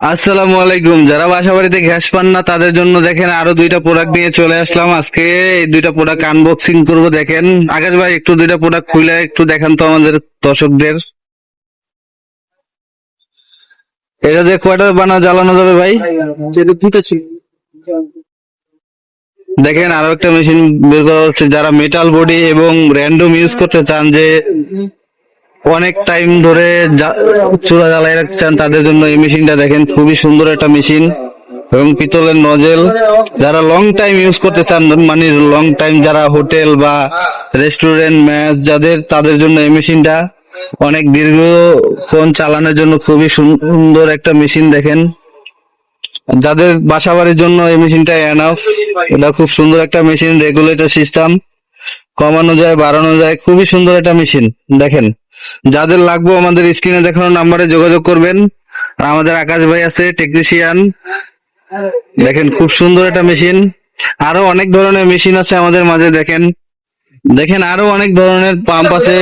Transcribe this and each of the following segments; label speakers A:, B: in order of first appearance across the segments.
A: আসসালামু আলাইকুম। যারা বাসা বাড়িতে গ্যাস পান না, তাদের জন্য দেখেন আরও দুইটা প্রোডাক্ট নিয়ে চলে আসলাম। আজকে এই দুইটা প্রোডাক্ট আনবক্সিং করব, দেখেন। আকাশ ভাই, একটু দুইটা প্রোডাক্ট খুলে একটু দেখান তো আমাদের দর্শকদের। এটা দিয়ে কয়টা বানা জ্বালানো যাবে ভাই। দেখেন আরও একটা মেশিন বের করা হচ্ছে। যারা মেটাল বডি এবং র্যান্ডম ইউজ করতে চান যে অনেক টাইম ধরে চুলা জ্বালাই রাখছেন, তাদের জন্য এই মেশিনটা দেখেন, খুবই সুন্দর একটা মেশিন এবং পিতলের নজেল যারা লং টাইম ইউজ করতে চান মানে লং টাইম যারা হোটেল বা রেস্টুরেন্ট ম্যাচ যাদের, তাদের জন্য এই মেশিনটা অনেক দীর্ঘক্ষণ চালানোর জন্য খুবই সুন্দর একটা মেশিন দেখেন। যাদের বাসা বাড়ির জন্য এই মেশিনটা এনাফ এটা খুব সুন্দর একটা মেশিন রেগুলেটর সিস্টেম কমানো যায়, বাড়ানো যায়, খুবই সুন্দর একটা মেশিন, দেখেন। যাদের লাগবে আমাদের স্ক্রিনে দেখানো নাম্বারে যোগাযোগ করবেন। আর আমাদের আকাশ ভাই আছে টেকনিশিয়ান দেখেন, খুব সুন্দর একটা মেশিন আরও অনেক ধরনের মেশিন আছে আমাদের মাঝে, দেখেন। দেখেন, আরও অনেক ধরনের পাম্প আছে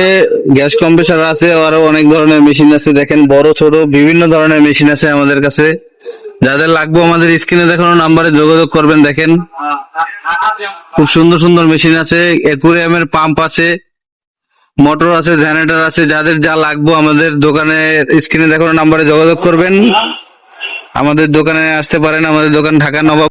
A: গ্যাস কম্প্রেসার আছে, আরও অনেক ধরনের মেশিন আছে, দেখেন, বড়, ছোট, বিভিন্ন ধরনের মেশিন আছে আমাদের কাছে। যাদের লাগবে আমাদের স্ক্রিনে দেখানো নাম্বারে যোগাযোগ করবেন, দেখেন। খুব সুন্দর সুন্দর মেশিন আছে একুরিয়ামের পাম্প আছে। মোটর আছে, জেনারেটর আছে, যাদের যা লাগবে আমাদের দোকানে স্ক্রিনে দেখানো নাম্বারে যোগাযোগ করবেন। আমাদের দোকানে আসতে পারেন, আমাদের দোকান ঢাকা নবাব